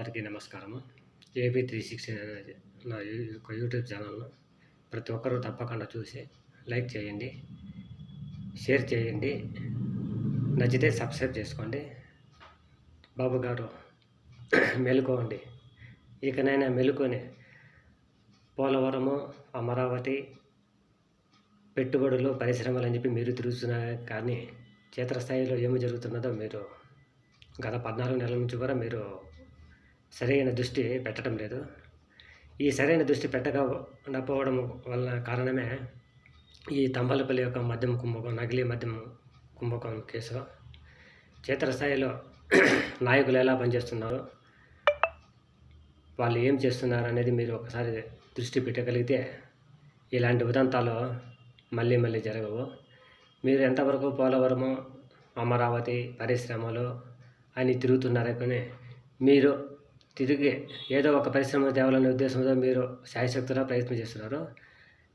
అందరికీ నమస్కారము. AP three sixty అనేది నా యొక్క యూట్యూబ్ ఛానల్ను ప్రతి ఒక్కరూ తప్పకుండా చూసి లైక్ చేయండి షేర్ చేయండి నచ్చితే సబ్స్క్రైబ్ చేసుకోండి. బాబు గారు మెలుకోండి ఇకనైనా మెలుకొని పోలవరము అమరావతి పెట్టుబడులు పరిశ్రమలు అని చెప్పి మీరు తిరుగుతున్నారు కానీ క్షేత్రస్థాయిలో ఏమి జరుగుతున్నదో మీరు గత పద్నాలుగు నెలల నుంచి కూడా మీరు సరైన దృష్టి పెట్టడం లేదు. ఈ సరైన దృష్టి పెట్టకపోవడం వల్ల కారణమే ఈ తంబలపల్లి యొక్క మద్యం కుంభకం నకిలీ మద్యం కుంభకం కేసు. క్షేత్రస్థాయిలో నాయకులు ఎలా పనిచేస్తున్నారు? వాళ్ళు ఏం చేస్తున్నారు అనేది మీరు ఒకసారి దృష్టి పెట్టగలిగితే ఇలాంటి ఉదంతాలు మళ్ళీ మళ్ళీ జరగవు. మీరు ఎంతవరకు పోలవరము అమరావతి పరిశ్రమలు అని తిరుగుతున్నారే కానీ మీరు తిరిగి ఏదో ఒక పరిశ్రమ తేవాలనే ఉద్దేశంతో మీరు శాయశక్తిగా ప్రయత్నం చేస్తున్నారు.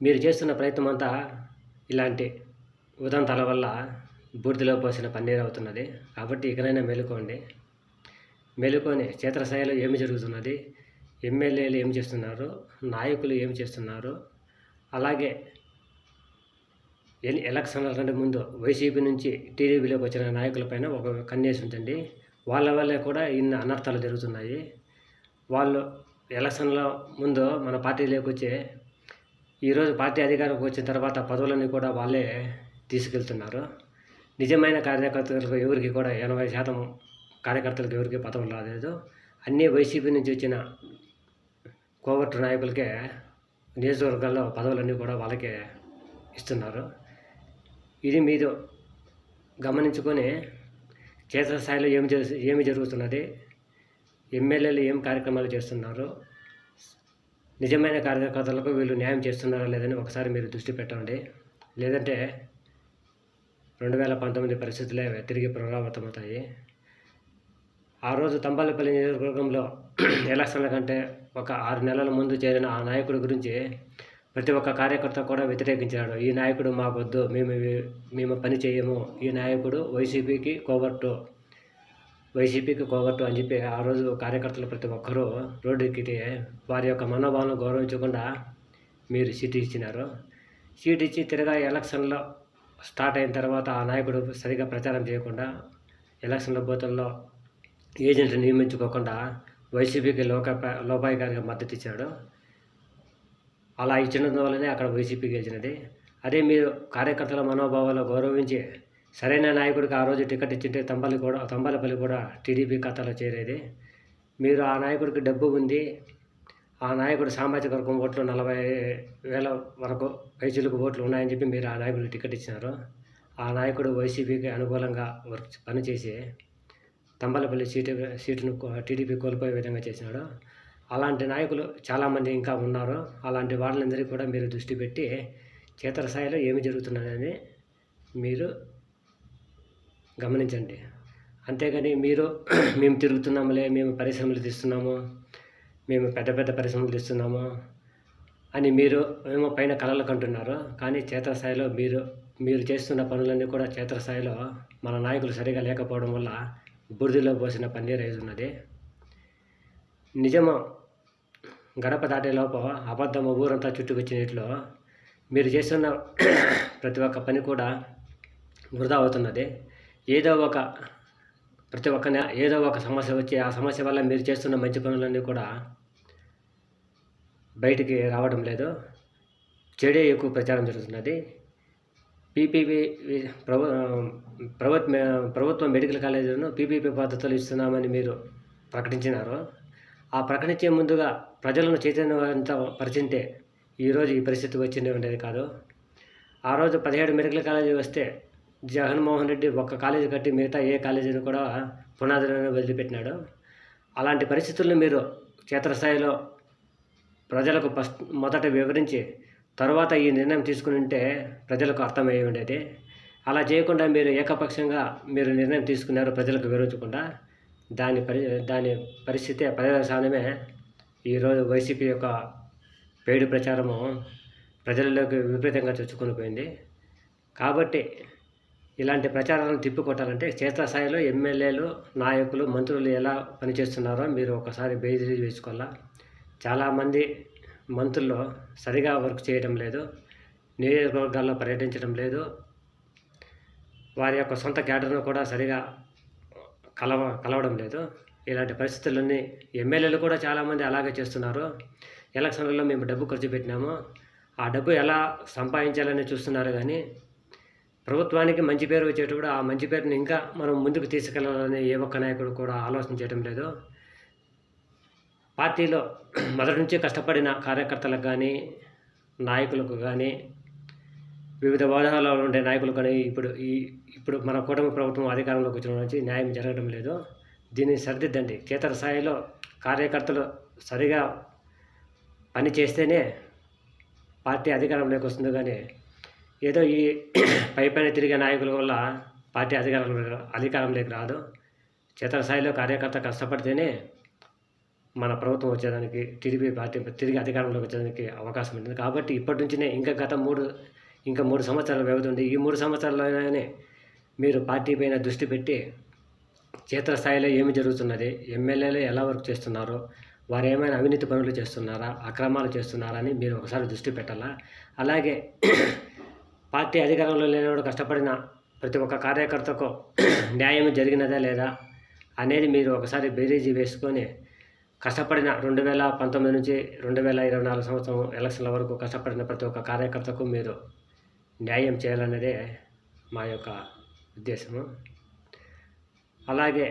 మీరు చేస్తున్న ప్రయత్నం అంతా ఇలాంటి ఉదంతాల వల్ల బూడిదలో పోసిన పన్నీరు అవుతున్నది. కాబట్టి ఇకనైనా మేలుకోండి. మేలుకొని క్షేత్రస్థాయిలో ఏమి జరుగుతున్నది? ఎమ్మెల్యేలు ఏం చేస్తున్నారు? నాయకులు ఏం చేస్తున్నారు? అలాగే ఎల్ ఎలక్షన్ల కంటే ముందు వైసీపీ నుంచి టీడీపీలోకి వచ్చిన నాయకులపైన ఒక కన్నేసి ఉంటుంది వాళ్ళ వల్లే కూడా ఇన్ని అనర్థాలు జరుగుతున్నాయి. వాళ్ళు ఎలక్షన్ల ముందు మన పార్టీలోకి వచ్చి ఈరోజు పార్టీ అధికారంకి వచ్చిన తర్వాత పదవులన్నీ కూడా వాళ్ళే తీసుకెళ్తున్నారు. నిజమైన కార్యకర్తలకు ఎవరికి కూడా ఎనభై శాతం కార్యకర్తలకు ఎవరికి పదవులు రాలేదు. అన్నీ వైసీపీ నుంచి వచ్చిన కోవర్టు నాయకులకే నియోజకవర్గాల్లో పదవులన్నీ కూడా వాళ్ళకే ఇస్తున్నారు. ఇది మీరు గమనించుకొని క్షేత్రస్థాయిలో ఏమి ఏమి జరుగుతున్నది? ఎమ్మెల్యేలు ఏం కార్యక్రమాలు చేస్తున్నారు నిజమైన కార్యకర్తలకు వీళ్ళు న్యాయం చేస్తున్నారా లేదని ఒకసారి మీరు దృష్టి పెట్టండి. లేదంటే రెండు వేల పంతొమ్మిది పరిస్థితులే తిరిగి పునరావృతమవుతాయి. ఆ రోజు తంబాలపల్లి నియోజకవర్గంలో ఎలక్షన్ల కంటే ఒక ఆరు నెలల ముందు చేరిన ఆ నాయకుడి గురించి ప్రతి ఒక్క కార్యకర్త కూడా వ్యతిరేకించాడు. ఈ నాయకుడు మాకొద్దు మేము మేము పని చేయము. ఈ నాయకుడు వైసీపీకి కోవర్టు. వైసీపీకి కోవర్టు అని చెప్పి ఆ రోజు కార్యకర్తలు ప్రతి ఒక్కరూ రోడ్డు ఎక్కితే వారి యొక్క మనోభావాలను గౌరవించకుండా మీరు సీటు ఇచ్చినారు. సీట్ ఇచ్చి తిరగా ఎలక్షన్లో స్టార్ట్ అయిన తర్వాత ఆ నాయకుడు సరిగా ప్రచారం చేయకుండా ఎలక్షన్ల బూతుల్లో ఏజెంట్లు నియమించుకోకుండా వైసీపీకి లోక లోపాయికారిగా మద్దతు ఇచ్చాడు. అలా ఇచ్చినందువల్లనే అక్కడ వైసీపీ గెలిచినది. అదే మీరు కార్యకర్తల మనోభావాలు గౌరవించి సరైన నాయకుడికి ఆ రోజు టికెట్ ఇచ్చింటే తంబలి కూడా తంబాలపల్లి కూడా టీడీపీ ఖాతాలో చేరేది. మీరు ఆ నాయకుడికి డబ్బు ఉంది ఆ నాయకుడు సామాజిక వర్గం ఓట్లు నలభై వేల వరకు పైచులకు ఓట్లు ఉన్నాయని చెప్పి మీరు ఆ నాయకుడికి టికెట్ ఇచ్చినారు. ఆ నాయకుడు వైసీపీకి అనుకూలంగా వర్క్ పనిచేసి తంబలపల్లి సీటు సీటును టీడీపీ కోల్పోయే విధంగా చేసినాడు. అలాంటి నాయకులు చాలామంది ఇంకా ఉన్నారు. అలాంటి వాళ్ళందరికీ కూడా మీరు దృష్టి పెట్టి క్షేత్రస్థాయిలో ఏమి జరుగుతున్నదని మీరు గమనించండి. అంతేగాని మీరు మేము తిరుగుతున్నాములే మేము పరిశ్రమలు తీస్తున్నాము మేము పెద్ద పెద్ద పరిశ్రమలు తీస్తున్నాము అని మీరు ఏమో పైన కళలు కంటున్నారు. కానీ క్షేత్రస్థాయిలో మీరు మీరు చేస్తున్న పనులన్నీ కూడా క్షేత్రస్థాయిలో మన నాయకులు సరిగా లేకపోవడం వల్ల బురదిలో పోసిన పని అయి ఉన్నది. నిజము? గడప దాటేలోపు అబద్ధము అబద్ధం ఊరంతా చుట్టుకొచ్చినట్లు మీరు చేస్తున్న ప్రతి ఒక్క పని కూడా వృధా అవుతున్నది. ఏదో ఒక ప్రతి ఒక్క ఏదో ఒక సమస్య వచ్చి ఆ సమస్య వల్ల మీరు చేస్తున్న మంచి పనులన్నీ కూడా బయటికి రావడం లేదు. చెడే ఎక్కువ ప్రచారం జరుగుతున్నది. పీపీపీ ప్రభు ప్రభుత్వ ప్రభుత్వ మెడికల్ కాలేజీలను పీపీపీ పద్ధతులు ఇస్తున్నామని మీరు ప్రకటించినారు. ఆ ప్రకటించే ముందుగా ప్రజలను చైతన్యవంత పరిచింటే ఈరోజు ఈ పరిస్థితి వచ్చింది ఉండేది కాదు. ఆ రోజు పదిహేడు మెడికల్ కాలేజీ వస్తే జగన్మోహన్ రెడ్డి ఒక్క కాలేజీ కట్టి మిగతా ఏ కాలేజీని కూడా పునాదులను వదిలిపెట్టినాడు. అలాంటి పరిస్థితుల్లో మీరు క్షేత్రస్థాయిలో ప్రజలకు ఫస్ట్ మొదట వివరించి తర్వాత ఈ నిర్ణయం తీసుకుని ఉంటే ప్రజలకు అర్థమయ్యి ఉండేది. అలా చేయకుండా మీరు ఏకపక్షంగా మీరు నిర్ణయం తీసుకున్నారు ప్రజలకు వివరించకుండా దాని పరి దాని పరిస్థితి పర్యవసానమే ఈరోజు వైసీపీ యొక్క పేడు ప్రచారము ప్రజల్లోకి విపరీతంగా చొచ్చుకొని పోయింది. కాబట్టి ఇలాంటి ప్రచారాలను తిప్పికొట్టాలంటే క్షేత్రస్థాయిలో ఎమ్మెల్యేలు నాయకులు మంత్రులు ఎలా పనిచేస్తున్నారో మీరు ఒకసారి బేరీజు వేసుకోవాలా? చాలామంది మంత్రుల్లో సరిగా వర్క్ చేయడం లేదు నియోజకవర్గాల్లో పర్యటించడం లేదు. వారి యొక్క సొంత క్యాడర్ను కూడా సరిగా కలవ కలవడం లేదు. ఇలాంటి పరిస్థితులన్నీ ఎమ్మెల్యేలు కూడా చాలామంది అలాగే చేస్తున్నారు. ఎలక్షన్లలో మేము డబ్బు ఖర్చు పెట్టినాము. ఆ డబ్బు ఎలా సంపాదించాలని చూస్తున్నారు కానీ ప్రభుత్వానికి మంచి పేరు వచ్చేటప్పుడు ఆ మంచి పేరుని ఇంకా మనం ముందుకు తీసుకెళ్ళాలని ఏ ఒక్క నాయకుడు కూడా ఆలోచన చేయడం లేదు. పార్టీలో మొదటి నుంచి కష్టపడిన కార్యకర్తలకు కానీ నాయకులకు కానీ వివిధ హోదాలో ఉండే నాయకులు కానీ ఇప్పుడు ఈ ఇప్పుడు మన కూటమి ప్రభుత్వం అధికారంలోకి వచ్చిన నుంచి న్యాయం జరగడం లేదు. దీన్ని సరిదిద్దండి. క్షేత్రస్థాయిలో కార్యకర్తలు సరిగా పని చేస్తేనే పార్టీ అధికారంలోకి వస్తుంది కానీ ఏదో ఈ పై పైన తిరిగే నాయకుల వల్ల పార్టీ అధికారం అధికారంలోకి రాదు. క్షేత్రస్థాయిలో కార్యకర్త కష్టపడితేనే మన ప్రభుత్వం వచ్చేదానికి టీడీపీ పార్టీ తిరిగి అధికారంలోకి వచ్చేదానికి అవకాశం ఉంటుంది. కాబట్టి ఇప్పటి నుంచినే ఇంకా గత మూడు ఇంకా మూడు సంవత్సరాల వ్యవధి ఉంది. ఈ మూడు సంవత్సరాల్లోనే మీరు పార్టీ పైన దృష్టి పెట్టి క్షేత్రస్థాయిలో ఏమి జరుగుతున్నది ఎమ్మెల్యేలు ఎలా వర్క్ చేస్తున్నారో వారు ఏమైనా అవినీతి పనులు చేస్తున్నారా అక్రమాలు చేస్తున్నారా అని మీరు ఒకసారి దృష్టి పెట్టాలా? అలాగే పార్టీ అధికారంలో లేనివాడు కష్టపడిన ప్రతి ఒక్క కార్యకర్తకు న్యాయం జరిగినదా లేదా అనేది మీరు ఒకసారి బేరీజీ వేసుకొని కష్టపడిన రెండు వేల పంతొమ్మిది నుంచి రెండు వేల ఇరవై నాలుగు సంవత్సరం ఎలక్షన్ల వరకు కష్టపడిన ప్రతి ఒక్క కార్యకర్తకు మీరు న్యాయం చేయాలన్నదే మా యొక్క ఉద్దేశము. అలాగే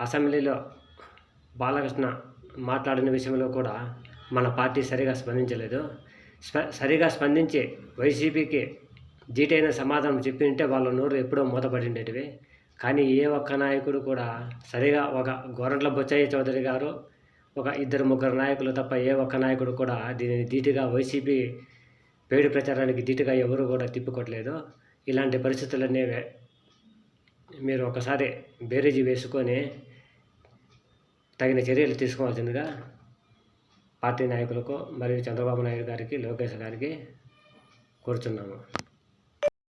అసెంబ్లీలో బాలకృష్ణ మాట్లాడిన విషయంలో కూడా మన పార్టీ సరిగా స్పందించలేదు. స్ప సరిగా స్పందించి వైసీపీకి జీటైన సమాధానం చెప్పి ఉంటే వాళ్ళ నోరు ఎప్పుడో మూతపడిండేటివి. కానీ ఏ ఒక్క నాయకుడు కూడా సరిగా ఒక గోరంట్ల బొచ్చయ్య చౌదరి గారు ఒక ఇద్దరు ముగ్గురు నాయకులు తప్ప ఏ ఒక్క నాయకుడు కూడా దీనిని ధీటుగా వైసీపీ పేడి ప్రచారానికి ధీటుగా ఎవరు కూడా తిప్పుకోవట్లేదు ఇలాంటి పరిస్థితులన్నీ మీరు ఒకసారి బేరీజీ వేసుకొని తగిన చర్యలు తీసుకోవాల్సిందిగా పార్టీ నాయకులకు మరియు చంద్రబాబు నాయుడు గారికి లోకేష్ గారికి కోరుచున్నాము.